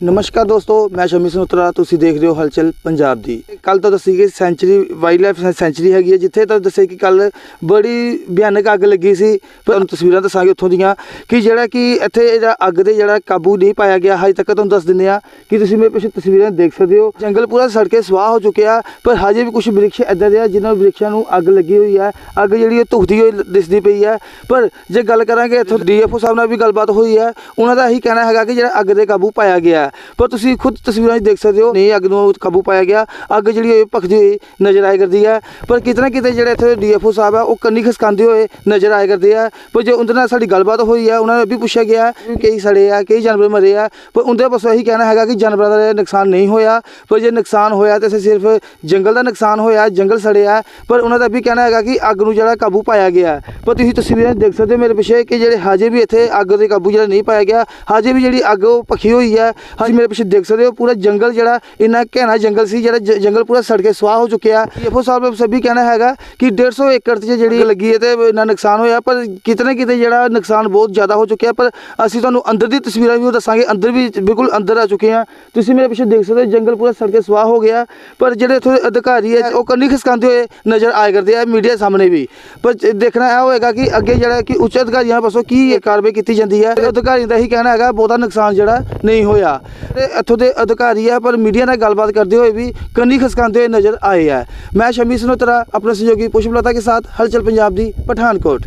ਨਮਸਕਾਰ ਦੋਸਤੋ, ਮੈਂ ਸ਼ਮੀ ਸਨੋਤਰਾ, ਤੁਸੀਂ ਦੇਖ ਰਹੇ ਹੋ ਹਲਚਲ ਪੰਜਾਬ ਦੀ। ਕੱਲ ਤਾਂ ਦੱਸੀ ਗਈ ਸੈਂਚਰੀ ਵਾਈਲਡ ਲਾਈਫ ਸੈਂਚਰੀ ਹੈਗੀ ਹੈ, ਜਿੱਥੇ ਤਾਂ ਦੱਸਿਆ ਕਿ ਕੱਲ ਬੜੀ ਭਿਆਨਕ ਅੱਗ ਲੱਗੀ ਸੀ। ਪਰ ਤੁਹਾਨੂੰ ਤਸਵੀਰਾਂ ਦੱਸਾਂਗੇ ਉੱਥੋਂ ਦੀਆਂ ਕਿ ਜਿਹੜਾ ਕਿ ਇੱਥੇ ਜਿਹੜਾ ਅੱਗ ਦੇ ਜਿਹੜਾ ਕਾਬੂ ਨਹੀਂ ਪਾਇਆ ਗਿਆ, ਹਜੇ ਤੱਕ ਤੁਹਾਨੂੰ ਦੱਸ ਦਿੰਦੇ ਆ ਕਿ ਤੁਸੀਂ ਮੇਰੇ ਪਿੱਛੇ ਤਸਵੀਰਾਂ ਦੇਖ ਸਕਦੇ ਹੋ। ਜੰਗਲ ਪੂਰਾ ਸੜ ਕੇ ਸਵਾਹ ਹੋ ਚੁੱਕਿਆ, ਪਰ ਹਜੇ ਵੀ ਕੁਝ ਬ੍ਰਿਕਸ਼ ਇੱਦਾਂ ਦੇ ਆ, ਜਿਨ੍ਹਾਂ ਬ੍ਰਿਕਸ਼ਾਂ ਨੂੰ ਅੱਗ ਲੱਗੀ ਹੋਈ ਹੈ। ਅੱਗ ਜਿਹੜੀ ਉਹ ਧੁਖਦੀ ਹੋਈ ਦਿਸਦੀ ਪਈ ਹੈ। ਪਰ ਜੇ ਗੱਲ ਕਰਾਂਗੇ ਇੱਥੋਂ ਡੀਐਫਓ ਸਾਹਿਬ ਨਾਲ ਵੀ ਗੱਲਬਾਤ ਹੋਈ ਹੈ, ਉਹਨਾਂ ਦਾ ਇਹੀ ਕਹਿਣਾ ਹੈਗਾ ਕਿ ਜਿਹੜਾ ਅੱਗ ਦੇ ਕਾਬੂ ਪਾਇਆ ਗਿਆ ਹੈ। ਪਰ ਤੁਸੀਂ ਖੁਦ ਤਸਵੀਰਾਂ 'ਚ ਦੇਖ ਸਕਦੇ ਹੋ। ਨਹੀਂ, ਅੱਗ ਨੂੰ ਕਾਬੂ ਪਾਇਆ ਗਿਆ। ਅੱਗ ਜਿਹੜੀ ਹੋਈ ਭਖਦੀ ਹੋਈ ਨਜ਼ਰ ਆਇਆ ਕਰਦੀ ਹੈ। ਪਰ ਕਿਤੇ ਨਾ ਕਿਤੇ ਜਿਹੜੇ ਇੱਥੇ ਡੀਐਫਓ ਸਾਹਿਬ ਆ ਉਹ ਕੰਨੀ ਖਸਕਾਉਂਦੇ ਹੋਏ ਨਜ਼ਰ ਆਇਆ ਕਰਦੇ ਆ। ਪਰ ਜੇ ਉਹਨਾਂ ਨਾਲ ਸਾਡੀ ਗੱਲਬਾਤ ਹੋਈ ਹੈ, ਉਹਨਾਂ ਨੇ ਵੀ ਪੁੱਛਿਆ ਗਿਆ ਵੀ ਕਈ ਸੜੇ ਆ, ਕਈ ਜਾਨਵਰ ਮਰੇ ਆ। ਪਰ ਉਹਦੇ ਪਾਸੋਂ ਇਹੀ ਕਹਿਣਾ ਹੈਗਾ ਕਿ ਜਾਨਵਰਾਂ ਦਾ ਨੁਕਸਾਨ ਨਹੀਂ ਹੋਇਆ। ਪਰ ਜੇ ਨੁਕਸਾਨ ਹੋਇਆ ਤਾਂ ਸਿਰਫ ਜੰਗਲ ਦਾ ਨੁਕਸਾਨ ਹੋਇਆ, ਜੰਗਲ ਸੜਿਆ ਪਰ ਉਹਨਾਂ ਦਾ ਵੀ ਕਹਿਣਾ ਹੈਗਾ ਕਿ ਅੱਗ ਨੂੰ ਜਿਹੜਾ ਕਾਬੂ ਪਾਇਆ ਗਿਆ ਪਰ ਤੁਸੀਂ ਤਸਵੀਰਾਂ 'ਚ ਦੇਖ ਸਕਦੇ ਹੋ ਮੇਰੇ ਪਿੱਛੇ ਕਿ ਜਿਹੜੇ ਹਜੇ ਵੀ ਇੱਥੇ ਅੱਗ ਦੇ ਕਾਬੂ ਜਿਹੜਾ ਨਹੀਂ ਪਾਇਆ ਗਿਆ। ਹਜੇ ਵੀ ਜਿਹੜੀ ਅੱਗ ਉਹ ਭਖੀ ਹੋਈ ਹੈ ਹਜੇ ਮੇਰੇ ਪਿੱਛੇ ਦੇਖ ਸਕਦੇ ਹੋ ਪੂਰਾ ਜੰਗਲ ਜਿਹੜਾ ਇੰਨਾ ਘੈਣਾ ਜੰਗਲ ਸੀ ਜਿਹੜਾ ਜੰਗਲ ਪੂਰਾ ਸੜ ਕੇ ਸਵਾਹ ਹੋ ਚੁੱਕਿਆ ਇਹੋ ਸਾਹਿਬ ਨੇ ਸਭੀ ਕਹਿਣਾ ਹੈਗਾ ਕਿ 150 ਏਕੜ 'ਚ ਜਿਹੜੀ ਲੱਗੀ ਹੈ ਤੇ ਇੰਨਾ ਨੁਕਸਾਨ ਹੋਇਆ ਪਰ ਕਿਤੇ ਨਾ ਕਿਤੇ ਜਿਹੜਾ ਨੁਕਸਾਨ ਬਹੁਤ ਜ਼ਿਆਦਾ ਹੋ ਚੁੱਕਿਆ ਪਰ ਅਸੀਂ ਤੁਹਾਨੂੰ ਅੰਦਰ ਦੀ ਤਸਵੀਰਾਂ ਵੀ ਉਹ ਦੱਸਾਂਗੇ ਅੰਦਰ ਵੀ ਬਿਲਕੁਲ ਅੰਦਰ ਆ ਚੁੱਕੇ ਹਾਂ। ਤੁਸੀਂ ਮੇਰੇ ਪਿੱਛੇ ਦੇਖ ਸਕਦੇ ਹੋ ਜੰਗਲ ਪੂਰਾ ਸੜ ਕੇ ਸਵਾਹ ਹੋ ਗਿਆ ਪਰ ਜਿਹੜੇ ਇੱਥੋਂ ਦੇ ਅਧਿਕਾਰੀ ਹੈ ਉਹ ਕੰਨੀ ਖਿਸਕਾਉਂਦੇ ਹੋਏ ਨਜ਼ਰ ਆਏ ਕਰਦੇ ਆ ਮੀਡੀਆ ਸਾਹਮਣੇ ਵੀ। ਪਰ ਦੇਖਣਾ ਇਹ ਹੋਏਗਾ ਕਿ ਅੱਗੇ ਜਿਹੜਾ ਕਿ ਉੱਚ ਅਧਿਕਾਰੀਆਂ ਪਾਸੋਂ ਕੀ ਕਾਰਵਾਈ ਕੀਤੀ ਜਾਂਦੀ ਹੈ ਅਧਿਕਾਰੀਆਂ ਦਾ ਇਹੀ ਕਹਿਣਾ ਹੈਗਾ ਬਹੁਤਾ ਨੁਕਸਾਨ ਜਿਹੜਾ ਨਹੀਂ ਹੋਇਆ। ਤੇ ਇੱਥੋਂ ਦੇ ਅਧਿਕਾਰੀ ਆ ਪਰ ਮੀਡੀਆ ਨਾਲ ਗੱਲਬਾਤ ਕਰਦੇ ਹੋਏ ਵੀ ਕੰਨੀ ਖਿਸਕਾਉਂਦੇ ਹੋਏ ਨਜ਼ਰ ਆਏ ਆ। ਮੈਂ ਸ਼ਮੀ ਸਨੋਤਰਾ ਆਪਣੇ ਸਹਿਯੋਗੀ ਪੁਸ਼ਪਲਤਾ ਕੇ ਸਾਥ ਹਲਚਲ ਪੰਜਾਬ ਦੀ ਪਠਾਨਕੋਟ।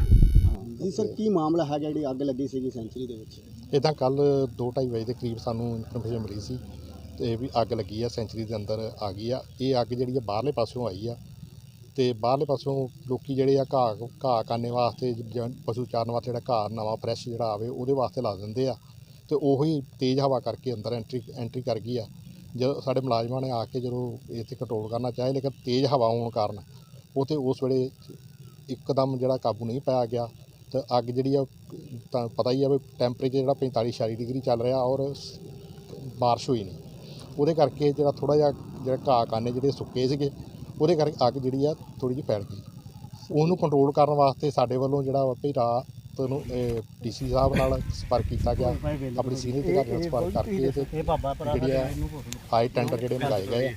ਜੀ ਸਰ ਕੀ ਮਾਮਲਾ ਹੈਗਾ ਜਿਹੜੀ ਅੱਗ ਲੱਗੀ ਸੀਗੀ ਸੈਂਚਰੀ ਦੇ ਵਿੱਚ? ਇੱਦਾਂ ਕੱਲ 2:30 ਵਜੇ ਦੇ ਕਰੀਬ ਸਾਨੂੰ ਇਨਫੋਰਮੇਸ਼ਨ ਮਿਲੀ ਸੀ ਤੇ ਵੀ ਅੱਗ ਲੱਗੀ ਆ ਸੈਂਚਰੀ ਦੇ ਅੰਦਰ ਆ ਗਈ ਆ। ਇਹ ਅੱਗ ਜਿਹੜੀ ਆ ਬਾਹਰਲੇ ਪਾਸਿਓਂ ਆਈ ਆ ਤੇ ਬਾਹਰਲੇ ਪਾਸਿਓਂ ਲੋਕੀ ਜਿਹੜੇ ਆ ਘਾਹ ਘਾਹ ਕਾਨੇ ਵਾਸਤੇ ਪਸ਼ੂ ਚਾਰਨ ਵਾਸਤੇ ਜਿਹੜਾ ਘਾਹ ਨਵਾਂ ਫਰੈਸ਼ ਜਿਹੜਾ ਆਵੇ ਉਹਦੇ ਵਾਸਤੇ ਲਾ ਦਿੰਦੇ ਆ। ਤੇ ਉਹੀ ਤੇਜ਼ ਹਵਾ ਕਰਕੇ ਅੰਦਰ ਐਂਟਰੀ ਐਂਟਰੀ ਕਰ ਗਈ ਆ। ਜਦੋਂ ਸਾਡੇ ਮੁਲਾਜ਼ਮਾਂ ਨੇ ਆ ਕੇ ਜਦੋਂ ਇੱਥੇ ਕੰਟਰੋਲ ਕਰਨਾ ਚਾਹੇ ਲੇਕਿਨ ਤੇਜ਼ ਹਵਾ ਹੋਣ ਕਾਰਨ ਉਹ ਤੇ ਉਸ ਵੇਲੇ ਇੱਕਦਮ ਜਿਹੜਾ ਕਾਬੂ ਨਹੀਂ ਪਾਇਆ ਗਿਆ। ਤੇ ਅੱਗ ਜਿਹੜੀ ਆ ਤਾਂ ਪਤਾ ਹੀ ਆ ਵੀ ਟੈਂਪਰੇਚਰ ਜਿਹੜਾ 45 46 ਡਿਗਰੀ ਚੱਲ ਰਿਹਾ ਔਰ ਸ- ਬਾਰਿਸ਼ ਹੋਈ ਨਹੀਂ। ਉਹਦੇ ਕਰਕੇ ਜਿਹੜਾ ਥੋੜਾ ਜਿਹਾ ਜਿਹੜਾ ਘਾਹ ਕਾਨੇ ਜਿਹੜੇ ਸੁੱਕੇ ਸੀਗੇ, ਉਹਦੇ ਕਰਕੇ ਅੱਗ ਜਿਹੜੀ ਆ ਥੋੜੀ ਜਿਹੀ ਫੈਲ ਗਈ। ਉਹਨੂੰ ਕੰਟਰੋਲ ਕਰਨ ਵਾਸਤੇ ਸਾਡੇ ਵੱਲੋਂ ਜਿਹੜਾ ਵਾ ਵੀ ਰਾਤ ਨੂੰ ਡੀਸੀ ਸਾਹਿਬ ਨਾਲ ਸੰਪਰਕ ਕੀਤਾ ਗਿਆ। ਆਪਣੀ ਸੀਨੀਅਰ ਅਧਿਕਾਰੀ ਨਾਲ ਸੰਪਰਕ ਕਰਕੇ ਤੇ ਜਿਹੜੀ ਆ ਹਾਈ ਟੈਂਡਰ ਜਿਹੜੇ ਮੰਗਾਏ ਗਏ।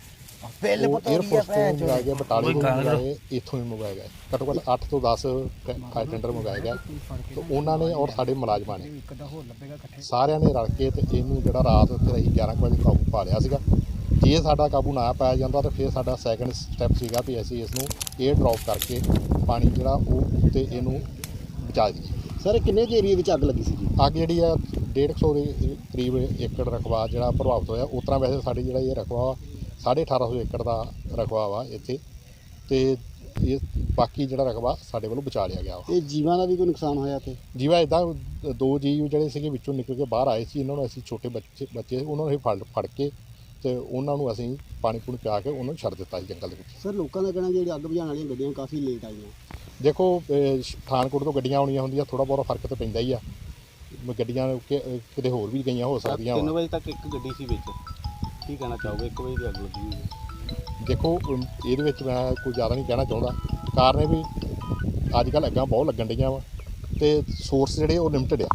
ਆ ਉਹ 에ਅਰਫੋਰਸ ਤੋਂ ਮੰਗਾਏ ਗਏ ਬਟਾਲੇ ਤੋਂ ਮੰਗਾਏ ਇੱਥੋਂ ਹੀ ਮੰਗਾਏ ਗਏ। ਘੱਟੋ ਘੱਟ 8 ਤੋਂ 10 ਟੈ- ਹਾਈ ਟੈਂਡਰ ਮੰਗਾਏ ਗਏ। ਤੇ ਉਹਨਾਂ ਨੇ ਔਰ ਸਾਡੇ ਮੁਲਾਜ਼ਮਾਂ ਨੇ। ਸਾਰਿਆਂ ਨੇ ਰਲ ਕੇ ਤੇ ਇਹਨੂੰ ਜਿਹੜਾ ਰਾਤ ਉੱਤੇ ਰਹੀ 11 ਕੁ ਵਜੇ ਕਾਬੂ ਪਾ ਲਿਆ ਸੀਗਾ। ਜੇ ਸਾਡਾ ਕਾਬੂ ਨਾ ਪਾਇਆ ਜਾਂਦਾ ਤਾਂ ਫਿਰ ਸਾਡਾ ਸੈਕੰਡ ਸਟੈਪ ਸੀਗਾ ਵੀ ਅਸੀਂ ਇਸ ਨੂੰ 에ਅਰ ਡ੍ਰੌਪ ਕਰਕੇ ਪਾਣੀ ਜਿਹੜਾ ਉਹ ਉੱਤੇ ਇਹਨੂੰ ਬਚਾ ਦਈਏ ਸਰ ਕਿੰਨੇ ਕੁ ਏਰੀਏ ਵਿੱਚ ਅੱਗ ਲੱਗੀ ਸੀਗੀ ਅੱਗ ਜਿਹੜੀ ਆ 150 ਦੇ ਕਰੀਬ ਏਕੜ ਰਕਬਾ ਜਿਹੜਾ ਪ੍ਰਭਾਵਿਤ ਹੋਇਆ। ਉਸ ਤਰ੍ਹਾਂ ਵੈਸੇ ਸਾਡੀ ਜਿਹੜਾ ਇਹ ਰਕਬਾ ਵਾ 1850 ਏਕੜ ਦਾ ਰਕਬਾ ਵਾ ਇੱਥੇ। ਤੇ ਇਹ ਬਾਕੀ ਜਿਹੜਾ ਰਕਬਾ ਸਾਡੇ ਵੱਲੋਂ ਬਚਾ ਲਿਆ ਗਿਆ ਵਾ। ਤੇ ਜੀਵਾਂ ਦਾ ਵੀ ਕੋਈ ਨੁਕਸਾਨ ਹੋਇਆ ਤੇ ਜੀਵਾ ਇਦਾਂ ਦੋ ਜੀਵ ਜਿਹੜੇ ਸੀਗੇ ਵਿੱਚੋਂ ਨਿਕਲ ਕੇ ਬਾਹਰ ਆਏ ਸੀ। ਇਹਨਾਂ ਨੂੰ ਅਸੀਂ ਛੋਟੇ ਬੱਚੇ ਬੱਚੇ ਸੀ, ਉਹਨਾਂ ਨੂੰ ਅਸੀਂ ਫੜ ਫੜ ਕੇ ਤੇ ਉਹਨਾਂ ਨੂੰ ਅਸੀਂ ਪਾਣੀ ਪੂਣੀ ਪਿਆ ਕੇ ਉਹਨਾਂ ਨੂੰ ਛੱਡ ਦਿੱਤਾ ਸੀ ਜੰਗਲ ਦੇ ਵਿੱਚ। ਸਰ ਲੋਕਾਂ ਦਾ ਕਹਿਣਾ ਜਿਹੜੀ ਅੱਗ ਬੁਝਾਉਣ ਵਾਲੀਆਂ ਗੱਡੀਆਂ ਕਾਫੀ ਲੇਟ ਆਈਆਂ। ਦੇਖੋ ਪਠਾਨਕੋਟ ਤੋਂ ਗੱਡੀਆਂ ਆਉਣੀਆਂ ਹੁੰਦੀਆਂ ਥੋੜਾ ਬਹੁਤਾ ਫ਼ਰਕ ਤਾਂ ਪੈਂਦਾ ਹੀ ਆ। ਗੱਡੀਆਂ ਕਿ- ਕਿਤੇ ਹੋਰ ਵੀ ਗਈਆਂ ਹੋ ਸਕਦੀਆਂ 3 ਵਾ। ਵਜੇ ਤੱਕ ਇੱਕ ਗੱਡੀ ਸੀ ਵਿੱਚ। ਕੀ ਕਹਿਣਾ ਚਾਹੋਗੇ? 1 ਵਜੇ ਦੀ ਅੱਗ ਲੱਗੀ ਹੋਈ ਹੈ। ਦੇਖੋ ਅਮ, ਇਹਦੇ ਵਿੱਚ ਮੈਂ ਕੋਈ ਜ਼ਿਆਦਾ ਨਹੀਂ ਕਹਿਣਾ ਚਾਹੁੰਦਾ। ਕਾਰਨ ਇਹ ਵੀ ਅੱਜ ਕੱਲ੍ਹ ਅੱਗਾਂ ਬਹੁਤ ਲੱਗਣ ਡੀਆਂ ਵਾ ਤੇ ਸੋਰਸ ਜਿਹੜੇ ਉਹ ਲਿਮਟਿਡ ਆ।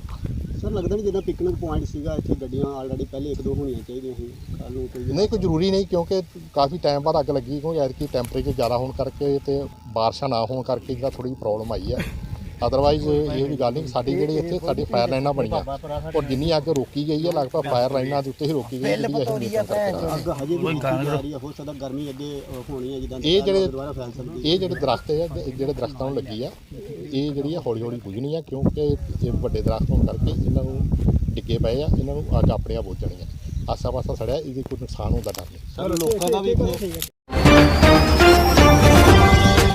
ਸਰ ਲੱਗਦਾ ਨਹੀਂ ਜਿੱਦਾਂ ਪਿਕਨਿਕ ਪੁਆਇੰਟ ਸੀਗਾ ਇੱਥੇ ਗੱਡੀਆਂ ਆਲਰੇਡੀ ਪਹਿਲੇ ਇੱਕ ਦੋ ਹੋਣੀਆਂ ਚਾਹੀਦੀਆਂ ਸੀ। ਕੱਲ ਨੂੰ ਕੋਈ ਨਹੀਂ ਕੋਈ ਜ਼ਰੂਰੀ ਨਹੀਂ ਕਿਉਂਕਿ ਕਾਫੀ ਟਾਈਮ ਬਾਅਦ ਅੱਗ ਲੱਗੀ ਕਿਉਂਕਿ ਐਤਕੀ ਟੈਂਪਰੇਚਰ ਜ਼ਿਆਦਾ ਹੋਣ ਕਰਕੇ ਤੇ ਬਾਰਿਸ਼ਾਂ ਨਾ ਹੋਣ ਕਰਕੇ ਜਿਹੜਾ ਥੋੜੀ ਪ੍ਰੋਬਲਮ ਆਈ ਆ। ਅਦਰਵਾਈਜ਼ ਇਹ ਵੀ ਗੱਲ ਨਹੀਂ ਸਾਡੀ ਜਿਹੜੀ ਇੱਥੇ ਸਾਡੀ ਫਾਇਰ ਲਾਈਨਾਂ ਬਣੀਆਂ। ਔਰ ਜਿੰਨੀ ਅੱਗ ਰੋਕੀ ਗਈ ਹੈ ਲਗਭਗ ਫਾਇਰ ਲਾਈਨਾਂ ਦੇ ਉੱਤੇ ਹੀ ਰੋਕੀ ਗਈ ਜਿਹੜੀ ਅਸੀਂ ਨਿਯੰਤਰਣ ਕਰਕੇ ਰੱਖਾਂਗੇ। ਅੱਗ ਹਜੇ ਵੀ ਰੁਕੀ ਜਾ ਰਹੀ ਹੈ ਹੋ ਸਕਦਾ ਗਰਮੀ ਅੱਗੇ ਅ, ਹੋਣੀ ਹੈ ਜਿੱਦਾਂ ਇਹ ਜਿਹੜੇ- ਦੁਬਾਰਾ ਫੈਲ ਸਕਦੀ ਹੈ ਇਹ ਜਿਹੜੇ ਦਰਖਤ ਹੈ ਜਿਹੜੇ ਦਰਖਤਾਂ ਨੂੰ ਲੱਗੀ ਆ ਇਹ ਜਿਹੜੀ ਆ ਹੌਲੀ ਹੌਲੀ ਬੁਝਣੀ ਆ ਕਿਉਂਕਿ ਇਹ ਵੱਡੇ ਦਰਖਤ ਹੋਣ ਕਰਕੇ ਇਹਨਾਂ ਨੂੰ ਡਿੱਗੇ ਪਏ ਆ ਇਹਨਾਂ ਨੂੰ ਅੱਗ ਆਪਣੇ ਆਪ ਬੁਝ ਜਾਣੀ ਆ। ਆਸਾ ਪਾਸਾ ਸੜਿਆ ਇਹਦੇ ਕੋਈ ਨੁਕਸਾਨ ਹੋਣ ਦਾ ਡਰ ਨਹੀਂ। ਸਰ ਲੋਕਾਂ ਦਾ ਵੀ